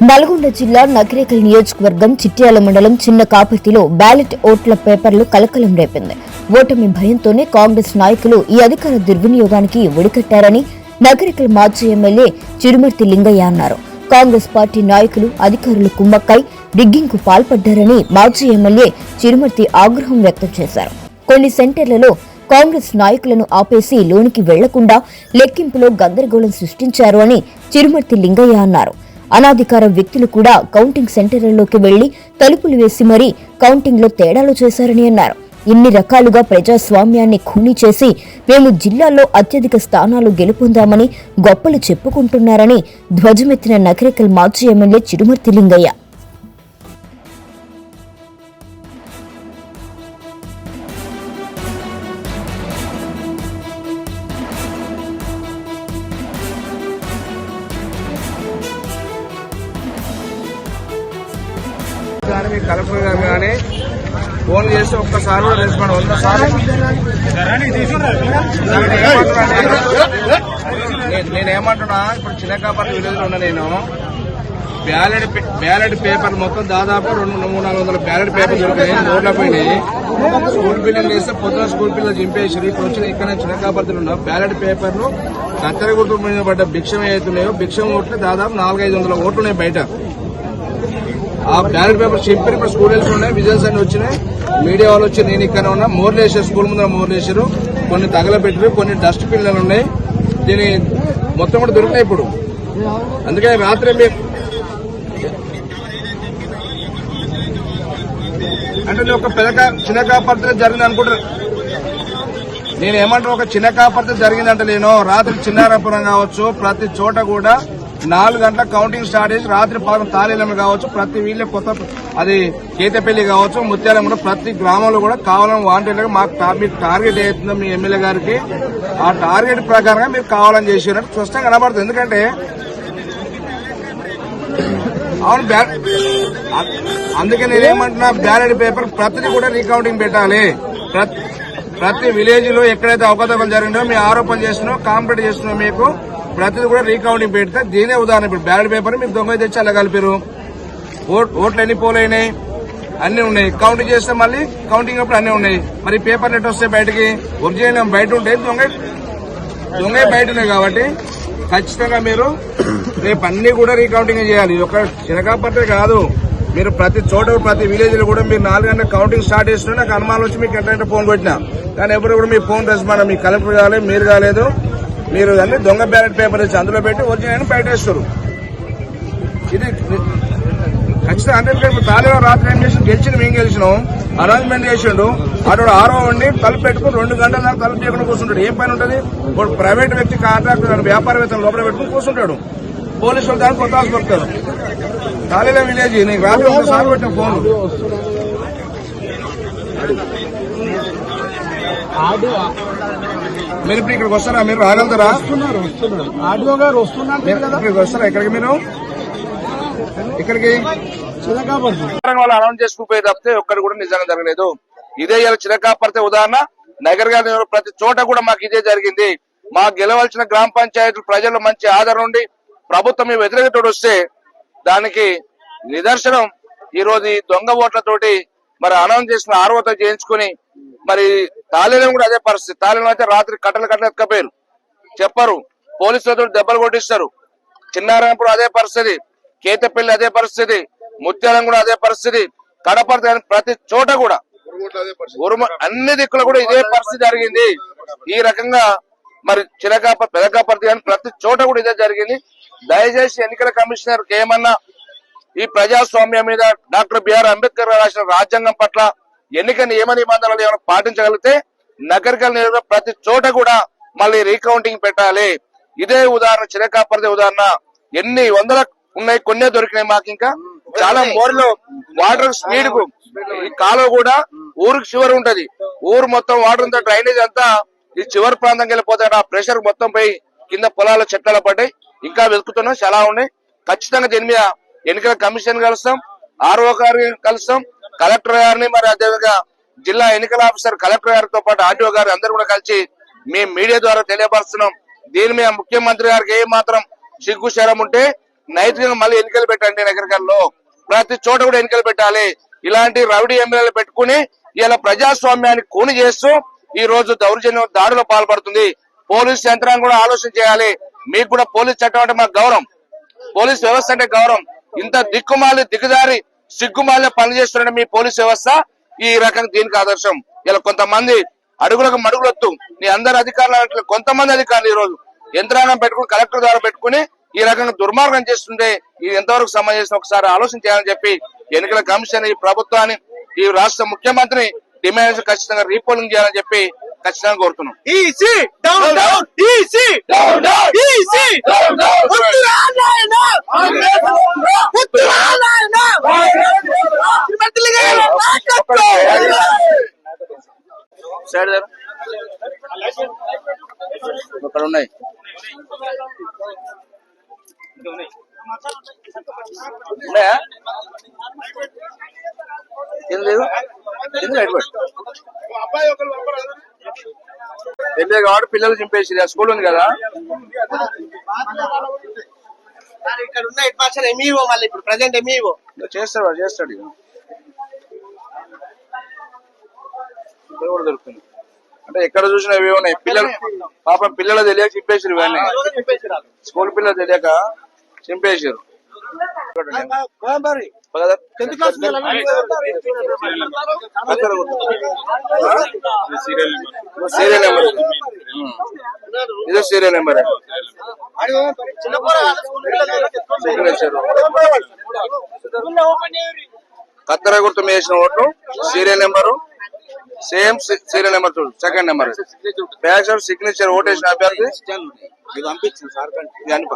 నల్గొండ జిల్లా నగరేకల్ నియోజకవర్గం చిట్యాల మండలం చిన్న కాపర్తిలో బ్యాలెట్ ఓట్ల పేపర్లు కలకలం రేపింది. ఓటమి భయంతోనే కాంగ్రెస్ నాయకులు ఈ అధికార దుర్వినియోగానికి ఒడికట్టారని నకిరేకల్ మాజీ ఎమ్మెల్యే చిరుమర్తి లింగయ్య అన్నారు. కాంగ్రెస్ పార్టీ నాయకులు అధికారులు కుమ్మక్కై డిగ్గింగ్కు పాల్పడ్డారని మాజీ ఎమ్మెల్యే చిరుమర్తి ఆగ్రహం వ్యక్తం చేశారు. కొన్ని సెంటర్లలో కాంగ్రెస్ నాయకులను ఆపేసి లోనికి వెళ్ళకుండా లెక్కింపులో గందరగోళం సృష్టించారు అని చిరుమర్తి లింగయ్య అన్నారు. అనాధికార వ్యక్తులు కూడా కౌంటింగ్ సెంటర్లలోకి వెళ్ళి తలుపులు వేసి మరీ కౌంటింగ్లో తేడాలు చేశారని అన్నారు. ఇన్ని రకాలుగా ప్రజాస్వామ్యాన్ని ఖూనీ చేసి మేము జిల్లాలో అత్యధిక స్థానాలు గెలుపొందామని గొప్పలు చెప్పుకుంటున్నారని ధ్వజమెత్తిన నకరికల్ మాజీ ఎమ్మెల్యే చిరుమర్తి లింగయ్య. కానీ కలెక్టర్ గారు కానీ ఫోన్ చేసి ఒక్కసారి కూడా రెస్పాండ్ వంద నేను- నేనేమంటున్నా ఇప్పుడు చిన్నకాపర్ విలేజ్ ఉన్నా నేను. బ్యాలెట్ పే- బ్యాలెట్ పేపర్ మొత్తం దాదాపు రెండు మూడు నాలుగు వందల బ్యాలెట్ పేపర్ దొరికాయి రోడ్ల పోయినాయి స్కూల్ పిల్లలు చేస్తే పొద్దున స్కూల్ పిల్లలు చింపేసి ఇప్పుడు వచ్చిన ఇక్కడ చిన్నకాపర్తులు ఉన్న బ్యాలెట్ పేపర్లు కత్తెర గుర్తు మీద పడ్డ భిక్షం అవుతున్నాయో భిక్షం ఓట్లు దాదాపు నాలుగైదు వందల ఓట్లున్నాయి బయట. ఆ బ్యాలెట్ పేపర్ చింపి ఇప్పుడు స్కూల్ ఉన్నాయి విజయన్స్ అన్ని వచ్చినాయి. మీడియా వాళ్ళు వచ్చి నేను ఇక్కడ ఉన్నా. మోర్లేసారు స్కూల్ ముందర మోర్లు కొన్ని తగలబెట్టారు కొన్ని డస్ట్ పిల్లలు ఉన్నాయి. దీని మొత్తం కూడా దొరికినాయి ఇప్పుడు. అందుకే రాత్రి మీరు అంటే నేను ఒక పెద్ద చిన్న కాపర్తి జరిగింది అనుకుంటారు నేను ఏమంటారు ఒక చిన్న కాపర్తి జరిగిందంటే నేను రాత్రి చిన్నారాపురం కావచ్చు ప్రతి చోట కూడా నాలుగు గంటల కౌంటింగ్ స్టార్ట్ చేసి రాత్రి పదకొండు తాళీలం కావచ్చు ప్రతి వీళ్ళ కొత్త అది కేతపల్లి కావచ్చు ముత్యాలం కూడా ప్రతి గ్రామంలో కూడా కావాలని వాంటెడ్గా మాకు మీకు టార్గెట్ అవుతుందో మీ ఎమ్మెల్యే గారికి ఆ టార్గెట్ ప్రకారంగా మీరు కావాలని చేసినట్టు స్పష్టంగా కనబడుతుంది. ఎందుకంటే అవును బ్యా- అందుకే నేనేమంటున్నా బ్యాలెట్ పేపర్ ప్రతిదీ కూడా రీకౌంటింగ్ పెట్టాలి. ప్రతి- ప్రతి విలేజ్లో ఎక్కడైతే అవకతవకలు జరిగిందో మీ ఆరోపణ చేస్తున్నావు కాంప్లీట్ చేస్తున్నాం మీకు ప్రతిదీ కూడా రీకౌంటింగ్ పెడితే దీనే ఉదాహరణ ఇప్పుడు బ్యాలెట్ పేపర్ మీరు దొంగ తెచ్చి అలా కలిపారు ఓట్లు ఎన్ని పోలైనాయి? అన్ని ఉన్నాయి. కౌంటింగ్ చేస్తే మళ్ళీ కౌంటింగ్ అప్పుడు అన్ని ఉన్నాయి. మరి పేపర్ నెట్ వస్తే బయటకి ఒరిజినల్ బయట ఉంటే దొంగ దొంగ బయట ఉన్నాయి కాబట్టి ఖచ్చితంగా మీరు రేపు అన్ని కూడా రీకౌంటింగ్ చేయాలి. ఒక చిరకాపట్టే కాదు. మీరు ప్రతి చోట ప్రతి విలేజ్లో కూడా మీరు నాలుగు గంటల కౌంటింగ్ స్టార్ట్ చేస్తున్నా నాకు అనుమానం వచ్చి మీకు ఎట్లయితే ఫోన్ పెట్టినా కానీ ఎప్పుడు కూడా మీ ఫోన్ రెస్పాండ్ మీ కలెక్టర్ కాలేదు మీరు కాలేదు. మీరు అన్ని దొంగ బ్యాలెట్ పేపర్ ఇచ్చి అందులో పెట్టి ఒరిజినల్ బయట వేస్తారు. ఇది ఖచ్చితంగా అంటే ఇక్కడ తాలిబాన్ రాత్రి ఏం చేసి గెలిచింది మేము గెలిచినాం. అనౌన్స్మెంట్ చేసిండు అటు ఆరో ఉండి తలుపు పెట్టుకుని రెండు గంటల దాకా తలుపు చేయకుండా కూర్చుంటాడు. ఏం పని ఉంటుంది? ఇప్పుడు ప్రైవేట్ వ్యక్తి కాంట్రాక్టర్ వ్యాపారవేత్తలు లోపల పెట్టుకుని కూర్చుంటాడు. పోలీసులు దానికి కొత్త దొరుకుతారు. తాలిలో విలేజ్ నీకు రాత్రి ఒకసారి పెట్టిన ఫోన్. మీరు ఇప్పుడు ఇక్కడికి వస్తారా? మీరు రాగలుగుతారా? వస్తున్నారు వస్తున్నారు. ఆడియో గారు వస్తున్నారు మీరు ఇక్కడికి వస్తారా? ఎక్కడికి మీరు? ఇక్కడికి వాళ్ళు అనౌన్స్ చేసుకుపోయి తప్పితే ఒక్కటి కూడా నిజంగా జరగలేదు. ఇదే ఇలా చిరకాపడితే ఉదాహరణ నగర్ గారి ప్రతి చోట కూడా మాకు ఇదే జరిగింది. మాకు గెలవాల్సిన గ్రామ పంచాయతీలు ప్రజలు మంచి ఆదరణ ఉండి ప్రభుత్వం మీద వ్యతిరేకతోటి వస్తే దానికి నిదర్శనం. ఈ రోజు ఈ దొంగ ఓట్లతోటి మరి అనౌన్స్ చేసిన ఆర్వతో చేయించుకుని మరి తాళేలం కూడా అదే పరిస్థితి. తాళేలం అయితే రాత్రి కట్టలు కట్టలు ఎత్తుకపోయారు చెప్పరు. పోలీసులతో దెబ్బలు కొట్టిస్తారు. చిన్నారాయణపురం అదే పరిస్థితి. కేతపల్లి అదే పరిస్థితి. ముత్యాలం కూడా అదే పరిస్థితి. కడప ప్రతి చోట కూడా. ఉరుమ అన్ని దిక్కులు కూడా ఇదే పరిస్థితి జరిగింది. ఈ రకంగా మరి చిరకాప పెదకాపర్తి కానీ ప్రతి చోట కూడా ఇదే జరిగింది. దయచేసి ఎన్నికల కమిషనర్ ఏమన్నా ఈ ప్రజాస్వామ్యం మీద డాక్టర్ బిఆర్ అంబేద్కర్ రాసిన రాజ్యాంగం పట్ల ఎన్నిక నియమ నిబంధనలు ఏమైనా పాటించగలిగితే నగరికల్ నియోజక ప్రతి చోట కూడా మళ్ళీ రీకౌంటింగ్ పెట్టాలి. ఇదే ఉదాహరణ చిరకాపరిదే ఉదాహరణ. ఎన్ని వందల ఉన్నాయి కొన్నే దొరికినాయి మాకు ఇంకా. చాలా మోర్లో వాటర్ స్పీడ్కు ఈ కాలువ కూడా ఊరికి చివరి ఉంటది. ఊరు మొత్తం వాటర్ అంతా డ్రైనేజ్ అంతా ఈ చివరి ప్రాంతంకి వెళ్ళిపోతాడు ఆ ప్రెషర్ మొత్తం పోయి కింద పొలాల చెట్ల పడ్డాయి. ఇంకా వెతుకుతున్నాం చాలా ఉన్నాయి. ఖచ్చితంగా దీని మీద ఎన్నికల కమిషన్ కలుస్తాం. ఆర్ఓ గారిని కలుస్తాం. కలెక్టర్ గారిని మరి అదేవిధంగా జిల్లా ఎన్నికల ఆఫీసర్ కలెక్టర్ గారితో పాటు ఆర్టీఓ గారు అందరూ కూడా కలిసి మేము మీడియా ద్వారా తెలియపరుస్తున్నాం. దీని మీద ముఖ్యమంత్రి గారికి ఏ మాత్రం సిగ్గు శరం ఉంటే నైతికంగా మళ్ళీ ఎన్నికలు పెట్టండి నగరికల్లో ప్రతి చోట కూడా ఎన్నికలు పెట్టాలి. ఇలాంటి రౌడీ ఎమ్మెల్యేలు పెట్టుకుని ఇలా ప్రజాస్వామ్యాన్ని కూని చేస్తూ ఈ రోజు దౌర్జన్యం దాడిలో పాల్పడుతుంది. పోలీస్ యంత్రాంగం కూడా ఆలోచన చేయాలి. మీకు కూడా పోలీస్ చట్టం అంటే మాకు గౌరవం. పోలీస్ వ్యవస్థ అంటే గౌరవం. ఇంత దిక్కుమాలి దిగదారి సిగ్గుమాలి పనిచేస్తున్న మీ పోలీస్ వ్యవస్థ ఈ రకంగా దీనికి ఆదర్శం. ఇలా కొంతమంది అడుగులకు మడుగులొత్తు. నీ అందరు అధికారులు కొంతమంది అధికారులు ఈ రోజు యంత్రాంగం పెట్టుకుని కలెక్టర్ ద్వారా పెట్టుకుని ఈ రకంగా దుర్మార్గం చేస్తుంటే ఇది ఎంతవరకు సంబంధించిన ఒకసారి ఆలోచన చేయాలని చెప్పి ఎన్నికల కమిషన్ ఈ ప్రభుత్వాన్ని ఈ రాష్ట్ర ముఖ్యమంత్రిని డిమాండ్ ఖచ్చితంగా రీపోలింగ్ చేయాలని చెప్పి ఖచ్చితంగా కోరుతున్నాం. ఇక్కడ ఉన్నాయి. ఉన్నాయా? ఏం లేదు ఎందుకు. వెళ్ళే కాబట్టి పిల్లలు చింపేసి స్కూల్ ఉంది కదా? ఇక్కడ ఉన్న హెడ్ మాస్టర్ ఎంఈఓ మళ్ళీ ఇప్పుడు ప్రజెంట్ ఎంఈఓ చేస్తాడు చేస్తాడు ఇక. ఇక్కడ కూడా దొరుకుతుంది. అంటే ఎక్కడ చూసినా ఇవే ఉన్నాయి పిల్లలు పాపం పిల్లలు తెలియక చింపేసారు ఇవన్నీ స్కూల్ పిల్లలు తెలియక చింపేసారు సీరియల్ నెంబర్ ఇదో సీరియల్ నెంబర్ కత్తెర గుర్తు వేసిన ఓట్లు serial number same serial number చూడు second number back side signature ఓటేసిన అభ్యర్థి? పంపించింది సార్ ఇవన్నీ